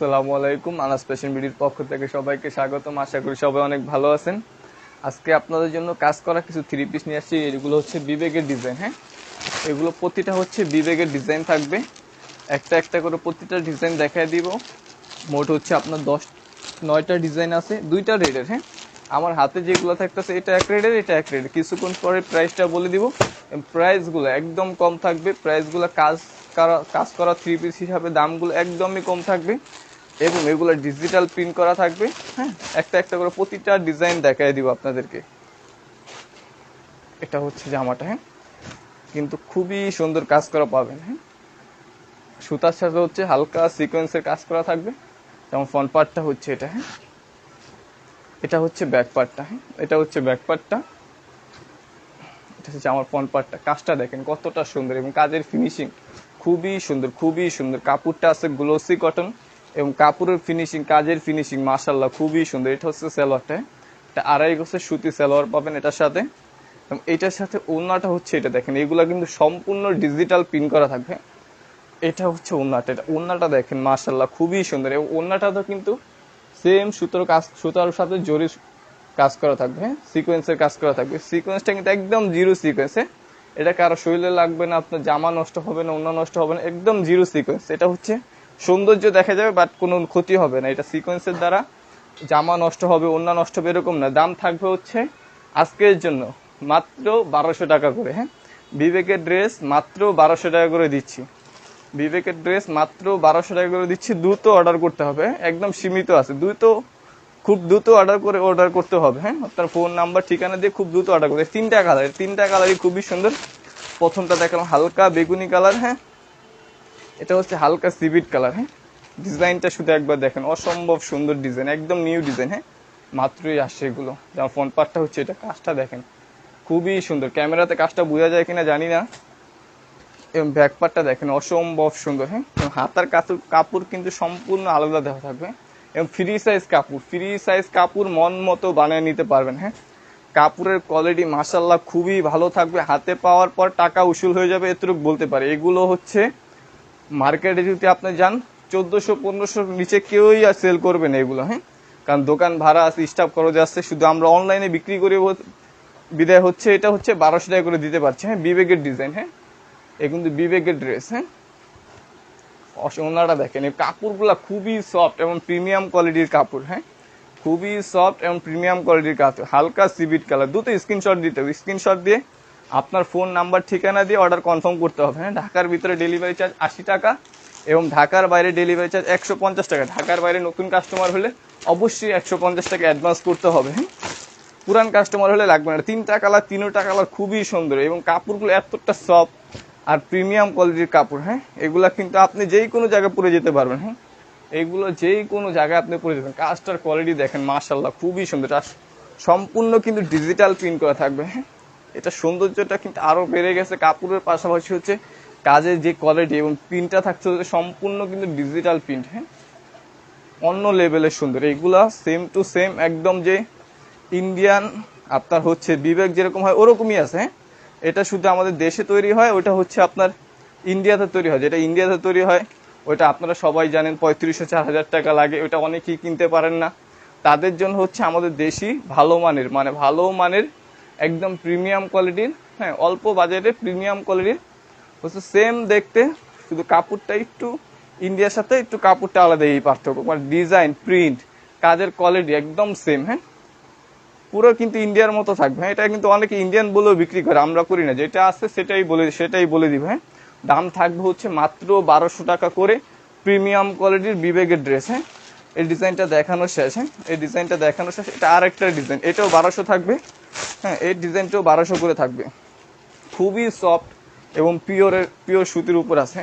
আসসালামু আলাইকুম, আনাস ফ্যাশন বিডির পক্ষ থেকে সবাইকে স্বাগতম। আশা করি সবাই অনেক ভালো আছেন। আজকে আপনাদের জন্য কাজ করা কিছু থ্রি পিস নিয়ে আসছি। এগুলো হচ্ছে বিবেকের ডিজাইন হ্যাঁ? এগুলো প্রতিটা হচ্ছে বিবেকের ডিজাইন থাকবে। একটা একটা করে প্রতিটা ডিজাইন দেখায় দিব। মোট হচ্ছে আপনার দশ, নয়টা ডিজাইন আছে। দুইটা রেডের হ্যাঁ? আমার হাতে যেগুলো থাকতেছে, এটা এক রেডের এটা এক রেডের কিছুক্ষণ পরে প্রাইসটা বলে দিব। প্রাইসগুলো একদম কম থাকবে। প্রাইসগুলো কাজ করা কাজ করা থ্রি পিস হিসাবে দামগুলো একদমই কম থাকবে। এবং এগুলো ডিজিটাল প্রিন্ট করা থাকবে। হ্যাঁ। একটা একটা করে প্রতিটা ডিজাইন দেখায় দিব আপনাদেরকে। এটা হচ্ছে জামাটা হ্যাঁ? কিন্তু খুবই সুন্দর কাজ করা পাবেন হ্যাঁ? সুতার সাথে হচ্ছে হালকা সিকোয়েন্সের কাজ করা থাকবে। যেমন ফ্রন্ট পার্টটা হচ্ছে এটা হ্যাঁ? এটা হচ্ছে ব্যাক পার্টটা হ্যাঁ? এটা হচ্ছে ব্যাক পার্টটা এটা হচ্ছে আমার ফ্রন্ট পার্টটা কাজটা দেখেন কতটা সুন্দর এবং কাজের ফিনিশিং খুবই সুন্দর খুবই সুন্দর। কাপড়টা আছে গ্লোসি কটন এবং কাপড়ের ফিনিশিং কাজের ফিনিশিং মাশাল্লাহ খুবই সুন্দর। এটা হচ্ছে সালোয়ারটা? এটা আড়াই গোছের সুতি সালোয়ার পাবেন এটার সাথে। এবং এটার সাথে ওড়নাটা হচ্ছে এটা দেখেন, এগুলো কিন্তু সম্পূর্ণ ডিজিটাল প্রিন্ট করা থাকবে। এটা হচ্ছে ওনাটা এটা ওড়নাটা দেখেন মাশাল্লাহ খুবই সুন্দর। এবং ওড়নাটা তো কিন্তু সেম সুতোর কাজ, সুতার সাথে জরি কাজ করা থাকবে সিকোয়েন্সের কাজ করা থাকবে। সিকোয়েন্সটা কিন্তু একদম জিরো সিকোয়েন্সে এটা কারও শরীরে লাগবে না, আপনার জামা নষ্ট হবে না অন্য নষ্ট হবে না, একদম জিরো সিকোয়েন্স এটা হচ্ছে সৌন্দর্য দেখা যাবে বাট কোনো ক্ষতি হবে না। এটা সিকোয়েন্সের দ্বারা জামা নষ্ট হবে অন্য নষ্ট হবে, এরকম না। দাম থাকবে হচ্ছে আজকের জন্য মাত্র বারোশো টাকা করে হ্যাঁ? বিবেকের ড্রেস মাত্র বারোশো টাকা করে দিচ্ছি। বিবেকের ড্রেস মাত্র বারোশো টাকা করে দিচ্ছি। দ্রুত অর্ডার করতে হবে একদম সীমিত আছে। দ্রুত, খুব দ্রুত অর্ডার করে অর্ডার করতে হবে হ্যাঁ? আপনার ফোন নাম্বার ঠিকানা দিয়ে খুব দ্রুত অর্ডার করতে তিনটা কালার তিনটা কালারই খুবই সুন্দর। প্রথমটা দেখালাম হালকা বেগুনি কালার হ্যাঁ? এটা হচ্ছে হালকা সিভিট কালার হ্যাঁ? ডিজাইনটা শুধু একবার দেখেন, অসম্ভব সুন্দর ডিজাইন একদম নিউ ডিজাইন হ্যাঁ? মাত্রই আসছে এগুলো। যেমন ফোন পার্টটা হচ্ছে এটা, কাজটা দেখেন, খুবই সুন্দর। ক্যামেরাতে কাজটা বোঝা যায় কিনা জানি না। এবং ব্যাক পার্টটা দেখেন, অসম্ভব সুন্দর হ্যাঁ? এবং হাতার কাপড় কাপড় কিন্তু সম্পূর্ণ আলাদা দেওয়া থাকবে। এবং ফ্রি সাইজ কাপড় ফ্রি সাইজ কাপড় মন মতো বানিয়ে নিতে পারবেন হ্যাঁ? কাপড়ের কোয়ালিটি মাসাল্লাহ খুবই ভালো থাকবে। হাতে পাওয়ার পর টাকা উসুল হয়ে যাবে, এতটুকু বলতে পারে। এগুলো হচ্ছে মার্কেটে যদি আপনি যান, চোদ্দোশো, পনেরোশোর নিচে কেউই আর সেল করবে না এগুলো হ্যাঁ? কারণ দোকান ভাড়া আছে স্টাফ খরচ আসছে শুধু আমরা অনলাইনে বিক্রি করে বিদায় হচ্ছে, এটা হচ্ছে বারোশো টাকা করে দিতে পারছি হ্যাঁ? বিবেকের ডিজাইন হ্যাঁ? এ কিন্তু বিবেকের ড্রেস হ্যাঁ? অসংনাটা দেখেন, এই কাপড়গুলো খুবই সফট এবং প্রিমিয়াম কোয়ালিটির কাপড় হ্যাঁ? খুবই সফট এবং প্রিমিয়াম কোয়ালিটির কাপড়, হালকা সিভিট কালার দুটো স্ক্রিনশট দিতে হবে স্ক্রিনশট দিয়ে আপনার ফোন নাম্বার ঠিকানা দিয়ে অর্ডার কনফার্ম করতে হবে। হ্যাঁ ঢাকার ভিতরে ডেলিভারি চার্জ আশি টাকা এবং ঢাকার বাইরে ডেলিভারি চার্জ একশো পঞ্চাশ টাকা। ঢাকার বাইরে নতুন কাস্টমার হলে অবশ্যই একশো পঞ্চাশ টাকা অ্যাডভান্স করতে হবে হ্যাঁ। পুরান কাস্টমার হলে লাগবে না। তিনটা কালার তিনটা কালার খুবই সুন্দর এবং কাপড়গুলো এতটা সফট আর প্রিমিয়াম কোয়ালিটির কাপড় হ্যাঁ। এগুলো কিন্তু আপনি যেই কোনো জায়গায় পরে যেতে পারবেন হ্যাঁ। এগুলো যেই কোনো জায়গায় আপনি পরে যেতেন কাজটার কোয়ালিটি দেখেন মাশাল্লাহ খুবই সুন্দর। সম্পূর্ণ কিন্তু ডিজিটাল প্রিন্ট করা থাকবে হ্যাঁ। এটা সৌন্দর্যটা কিন্তু আরও বেড়ে গেছে। কাপড়ের পাশাপাশি হচ্ছে কাজের যে কোয়ালিটি এবং প্রিন্টটা থাকছে সম্পূর্ণ কিন্তু ডিজিটাল প্রিন্ট হ্যাঁ? অন্য লেভেলের সুন্দর। এইগুলা সেম টু সেম একদম যে ইন্ডিয়ান আপনার হচ্ছে বিবেক যেরকম হয় ওরকমই আছে হ্যাঁ? এটা শুধু আমাদের দেশে তৈরি হয়, ওটা হচ্ছে আপনার ইন্ডিয়াতে তৈরি হয়। যেটা ইন্ডিয়াতে তৈরি হয়, ওটা আপনারা সবাই জানেন, পঁয়ত্রিশশো চার হাজার টাকা লাগে, ওটা অনেকেই কিনতে পারেন না। তাদের জন্য হচ্ছে আমাদের দেশি ভালো মানের মানে ভালো মানের একদম প্রিমিয়াম কোয়ালিটির হ্যাঁ অল্প বাজারে প্রিমিয়াম কোয়ালিটির। হচ্ছে সেম দেখতে শুধু কাপড়টা একটু ইন্ডিয়ার সাথে একটু কাপড়টা আলাদা এই পার্থক্য। মানে ডিজাইন প্রিন্ট কাজের কোয়ালিটি একদম সেম হ্যাঁ? পুরো কিন্তু ইন্ডিয়ার মতো থাকবে হ্যাঁ? এটা কিন্তু অনেকে ইন্ডিয়ান বলেও বিক্রি করে, আমরা করি না। যেটা আছে সেটাই বলে সেটাই বলে দিব হ্যাঁ? দাম থাকবে হচ্ছে মাত্র বারোশো টাকা করে প্রিমিয়াম কোয়ালিটির বিবেকের ড্রেস হ্যাঁ? এই ডিজাইনটা দেখানো শেষ হ্যাঁ? এই ডিজাইনটা দেখানো শেষ। এটা আর একটা ডিজাইন এটাও বারোশো থাকবে। হ্যাঁ এর ডিজাইনটাও বারোশো করে থাকবে। খুবই সফট এবং পিওরের পিওর সুতির উপর আছে।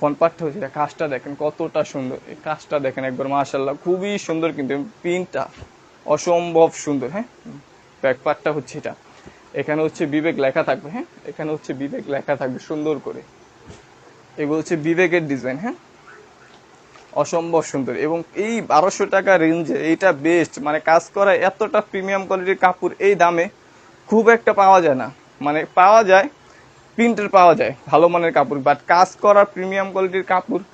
ফোন হচ্ছে এটা কাজটা দেখেন কতটা সুন্দর। এই কাজটা দেখেন একবার মাশাল্লাহ খুবই সুন্দর কিন্তু প্রিন্টটা অসম্ভব সুন্দর হ্যাঁ? ব্যাক পার্টটা হচ্ছে এটা। এখানে হচ্ছে বিবেক লেখা থাকবে হ্যাঁ? এখানে হচ্ছে বিবেক লেখা থাকবে সুন্দর করে। এগুলো হচ্ছে বিবেকের ডিজাইন হ্যাঁ? অসম্ভব সুন্দর। এবং এই বারোশো টাকা রেঞ্জে এইটা বেস্ট মানে কাজ করা এতটা প্রিমিয়াম কোয়ালিটির কাপড় এই দামে খুব একটা পাওয়া যায় না। মানে পাওয়া যায় প্রিন্টের পাওয়া যায়, ভালো মানের কাপড়। বাট কাজ করা প্রিমিয়াম কোয়ালিটির কাপড়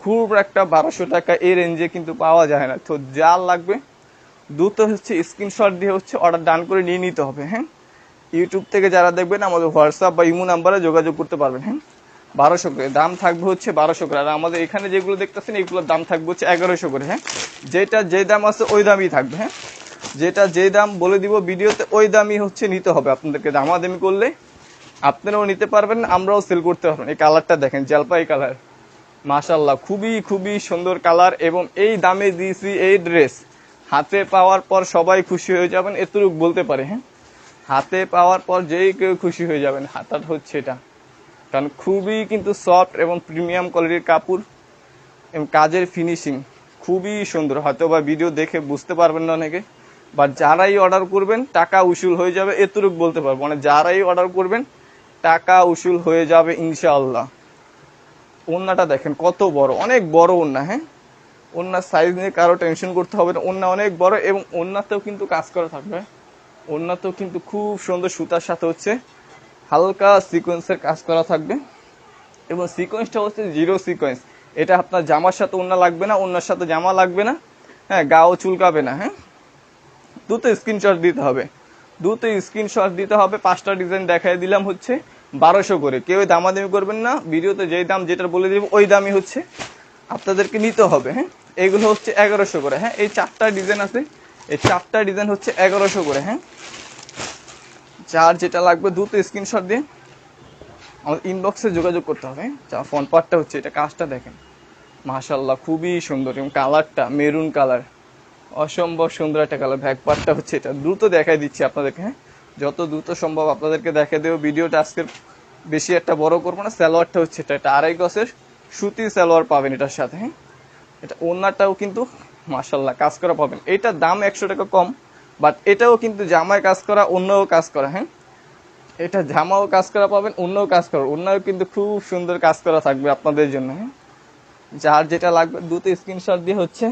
খুব একটা বারোশো টাকা এই রেঞ্জে কিন্তু পাওয়া যায় না। তো যা লাগবে, দ্রুত হচ্ছে স্ক্রিনশট দিয়ে হচ্ছে অর্ডার ডান করে নিয়ে নিতে হবে হ্যাঁ? ইউটিউব থেকে যারা দেখবেন, আমাদের হোয়াটসঅ্যাপ বা ইমো নাম্বারে যোগাযোগ করতে পারবেন হ্যাঁ? বারোশো করে। দাম থাকবে হচ্ছে বারোশো করে। আর আমাদের এখানে যেগুলো দেখতেছেন, এগুলোর দাম থাকবে হচ্ছে এগারোশো করে হ্যাঁ? যেটা যে দাম আছে, ওই দামই থাকবে হ্যাঁ? যেটা যে দাম বলে দিব ভিডিওতে, ওই দামই হচ্ছে নিতে হবে আপনাদেরকে। দামাদামি করলে আপনারাও নিতে পারবেন, আমরাও সেল করতে পারবেন এই কালারটা দেখেন, জলপাই কালার মাশাল্লাহ খুবই খুবই সুন্দর কালার এবং এই দামে দিয়েছি এই ড্রেস হাতে পাওয়ার পর সবাই খুশি হয়ে যাবেন, এতটুকু বলতে পারে হ্যাঁ? হাতে পাওয়ার পর যেই কেউ খুশি হয়ে যাবেন, হাতাটা হচ্ছে এটা। কারণ খুবই কিন্তু সফট এবং প্রিমিয়াম কোয়ালিটির কাপড় এবং কাজের ফিনিশিং খুবই সুন্দর। হয়তো বা ভিডিও দেখে বুঝতে পারবেন না অনেকে বা যারাই অর্ডার করবেন, টাকা উসুল হয়ে যাবে এতটুকু বলতে পারব। মানে যারাই অর্ডার করবেন, টাকা উসুল হয়ে যাবে ইনশাআল্লাহ। ওন্নাটা দেখেন কত বড়, অনেক বড় ওন্না হ্যাঁ? ওন্নার সাইজ নিয়ে কারও টেনশন করতে হবে না। ওন্না অনেক বড় এবং ওন্নাতেও কিন্তু কাজ করা থাকবে। ওন্নাতেও কিন্তু খুব সুন্দর সুতার সাথে হচ্ছে। হালকা সিকোয়েন্সের কাজ করা থাকবে। এবং সিকোয়েন্সটা হচ্ছে জিরো সিকোয়েন্স এটা আপনার জামার সাথে ওন্না লাগবে না ওন্নার সাথে জামা লাগবে না। হ্যাঁ গাও চুলকাবে না হ্যাঁ। দুটো স্ক্রিনশট দিতে হবে। দুটো স্ক্রিনশট দিতে হবে, পাঁচটা ডিজাইন দেখাই দিলাম হচ্ছে বারোশো করে। কেউ দামাদামি করবেন না, ভিডিওতে যেই দাম যেটা বলে দিব, ওই দামই হচ্ছে। আপনাদেরকে নিতে হবে হ্যাঁ। এগুলো হচ্ছে এগারোশো করে হ্যাঁ। এই চারটা ডিজাইন আছে, এই চারটা ডিজাইন হচ্ছে এগারোশো করে হ্যাঁ। যার যেটা লাগবে দ্রুত স্ক্রিনশট দিয়ে আমাদের ইনবক্সে যোগাযোগ করতে হবে। যা ফোন পার্টটা হচ্ছে, এটা কাজটা দেখেন। মাশাল্লাহ খুবই সুন্দর এবং কালারটা মেরুন কালার অসম্ভব সুন্দর একটা কালার ব্যাক পার্টটা হচ্ছে এটা। দ্রুত দেখাই দিচ্ছি আপনাদেরকে হ্যাঁ? যত দ্রুত সম্ভব আপনাদেরকে দেখে দেবো। ভিডিওটা আজকে বেশি একটা বড় করব না। স্যালোয়ারটা হচ্ছে এটা এটা আড়াই গছের সুতি স্যালোয়ার পাবেন এটার সাথে হ্যাঁ? এটা ওনারটাও কিন্তু মাশাল্লাহ কাজ করা পাবেন। এটার দাম একশো টাকা কম। বাট এটাও কিন্তু জামায় কাজ করা, অন্যও কাজ করা হ্যাঁ? এটা জামাও কাজ করা পাবেন, অন্যও কাজ করা। অন্যও কিন্তু খুব সুন্দর কাজ করা থাকবে আপনাদের জন্য হ্যাঁ? যার যেটা লাগবে, দ্রুত স্ক্রিনশট দিয়ে হচ্ছে,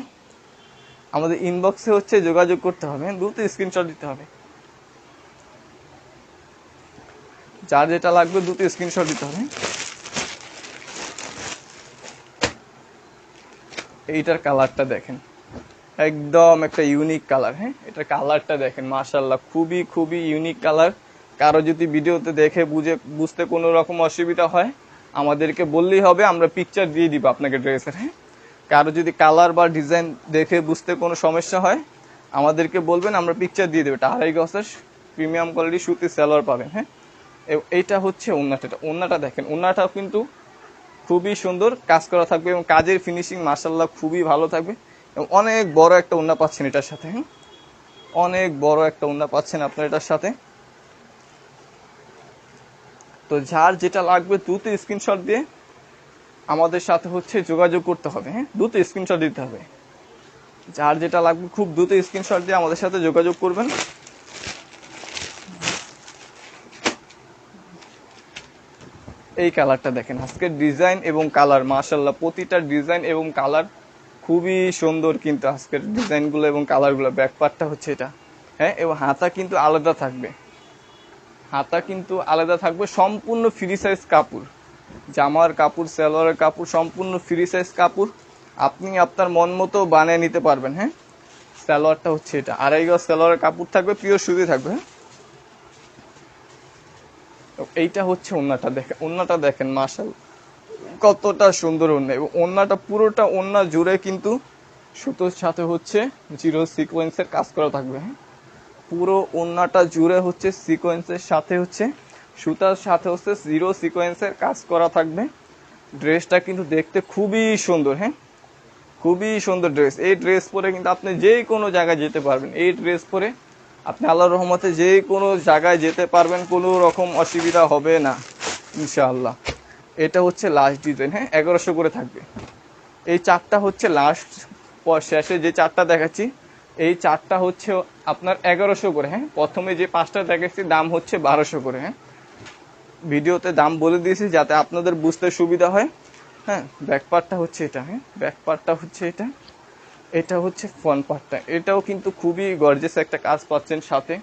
আমাদের ইনবক্সে হচ্ছে যোগাযোগ করতে হবে হ্যাঁ? দ্রুত স্ক্রিনশট দিতে হবে। যার যেটা লাগবে, দ্রুত স্ক্রিনশট দিতে হবে এইটার কালারটা দেখেন। একদম একটা ইউনিক কালার হ্যাঁ? এটা কালারটা দেখেন মার্শাল্লাহ খুবই খুবই ইউনিক কালার কারও যদি ভিডিওতে দেখে বুঝে, বুঝতে কোনো রকম অসুবিধা হয়, আমাদেরকে বললেই হবে, আমরা পিকচার দিয়ে দিব আপনাকে ড্রেসের হ্যাঁ? কারও যদি কালার বা ডিজাইন দেখে বুঝতে কোনো সমস্যা হয়, আমাদেরকে বলবেন, আমরা পিকচার দিয়ে দেবো। এটা আড়াই গছের প্রিমিয়াম কোয়ালিটি সুতি সালোয়ার পাবেন হ্যাঁ? এইটা হচ্ছে ওন্নাটা ওন্নাটা দেখেন, ওন্নাটাও কিন্তু খুবই সুন্দর, কাজ করা থাকবে এবং কাজের ফিনিশিং মার্শাল্লাহ খুবই ভালো থাকবে। এবং অনেক বড় একটা ওন্না পাচ্ছেন এটার সাথে হ্যাঁ? অনেক বড় একটা ওন্না পাচ্ছেন আপনার এটার সাথে। তো যার যেটা লাগবে দ্রুত স্ক্রিনশট দিয়ে আমাদের সাথে হচ্ছে যোগাযোগ করতে হবে হ্যাঁ? দ্রুত স্ক্রিনশট দিতে হবে। যার যেটা লাগবে খুব দ্রুত স্ক্রিনশট দিয়ে আমাদের সাথে যোগাযোগ করবেন। এই কালারটা দেখেন, আজকের ডিজাইন এবং কালার মাশাল্লাহ প্রতিটা ডিজাইন এবং কালার খুবই সুন্দর কিন্তু আজকের ডিজাইনগুলো এবং কালারগুলো। ব্যাক পার্টটা হচ্ছে এটা। হ্যাঁ এবং হাতা কিন্তু আলাদা থাকবে। হাতা কিন্তু আলাদা থাকবে, সম্পূর্ণ ফ্রি সাইজ কাপড়। জামার কাপড়, সালোয়ারের কাপড়, সম্পূর্ণ ফ্রি সাইজ কাপড় আপনি আপনার মন মতো বানিয়ে নিতে পারবেন হ্যাঁ? সালোয়ারটা হচ্ছে এটা। আড়াই গজ সালোয়ারের কাপড় থাকবে পিওর সুতি থাকবে হ্যাঁ? এইটা হচ্ছে ওন্নাটা দেখেন ওন্নাটা দেখেন মাশাল কতটা সুন্দর ওন্না এবং ওন্নাটা পুরোটা ওন্না জুড়ে কিন্তু সুতোর সাথে হচ্ছে জিরো সিকোয়েন্সের কাজ করা থাকবে হ্যাঁ? পুরো ওন্নাটা জুড়ে হচ্ছে সিকোয়েন্সের সাথে হচ্ছে সুতার সাথে হচ্ছে জিরো সিকোয়েন্সের কাজ করা থাকবে। ড্রেসটা কিন্তু দেখতে খুবই সুন্দর হ্যাঁ? খুবই সুন্দর ড্রেস। এই ড্রেস পরে কিন্তু আপনি যে কোনো জায়গায় যেতে পারবেন। এই ড্রেস পরে আপনি আল্লাহর রহমতে যে কোনো জায়গায় যেতে পারবেন, কোনো রকম অসুবিধা হবে না, ইনশাআল্লাহ। এটা হচ্ছে লাস্ট ডিজাইন হ্যাঁ? এগারোশো করে থাকবে। এই চারটা হচ্ছে লাস্ট শেষে যে চারটা দেখাচ্ছি, এই চারটা হচ্ছে আপনার এগারোশো করে হ্যাঁ? প্রথমে যে পাঁচটা দেখাচ্ছি, দাম হচ্ছে বারোশো করে হ্যাঁ? ভিডিওতে দাম বলে দিয়েছি যাতে আপনাদের বুঝতে সুবিধা হয়। হ্যাঁ? ব্যাক পার্টটা হচ্ছে এটা হ্যাঁ? ব্যাক পার্টটা হচ্ছে এটা। এটা হচ্ছে ফ্রন্ট পার্টটা এটাও কিন্তু খুবই গর্জেস একটা কাজ পাচ্ছেন সাথে।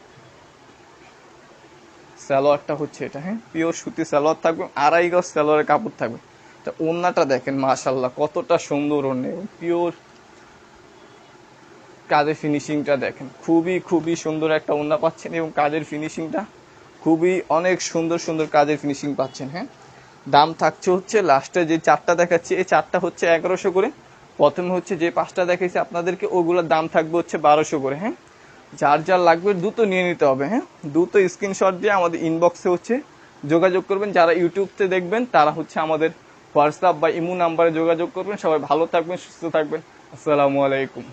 সালোয়ারটা হচ্ছে এটা হ্যাঁ? পিওর সুতি সালোয়ার থাকবে, আড়াই গজ সালোয়ারের কাপড় থাকবে। তা ওন্নাটা দেখেন মাশাল্লাহ কতটা সুন্দর ওন্না পিওর কাজের ফিনিশিংটা দেখেন, খুবই খুবই সুন্দর একটা ওন্না পাচ্ছেন এবং কাজের ফিনিশিংটা খুবই অনেক সুন্দর সুন্দর কাজের ফিনিশিং পাচ্ছেন হ্যাঁ? দাম থাকছে হচ্ছে লাস্টে যে চারটা দেখাচ্ছি, এই চারটা হচ্ছে এগারোশো করে। প্রথমে হচ্ছে যে পাঁচটা দেখাইছি আপনাদেরকে, ওগুলোর দাম থাকবে হচ্ছে বারোশো করে হ্যাঁ? যার যার লাগবে দ্রুত নিয়ে নিতে হবে হ্যাঁ? দ্রুত স্ক্রিনশট দিয়ে আমাদের ইনবক্সে হচ্ছে যোগাযোগ করবেন। যারা ইউটিউবতে দেখবেন, তারা হচ্ছে আমাদের হোয়াটসঅ্যাপ বা ইমো নাম্বারে যোগাযোগ করবেন। সবাই ভালো থাকবেন, সুস্থ থাকবেন। আসসালামু আলাইকুম।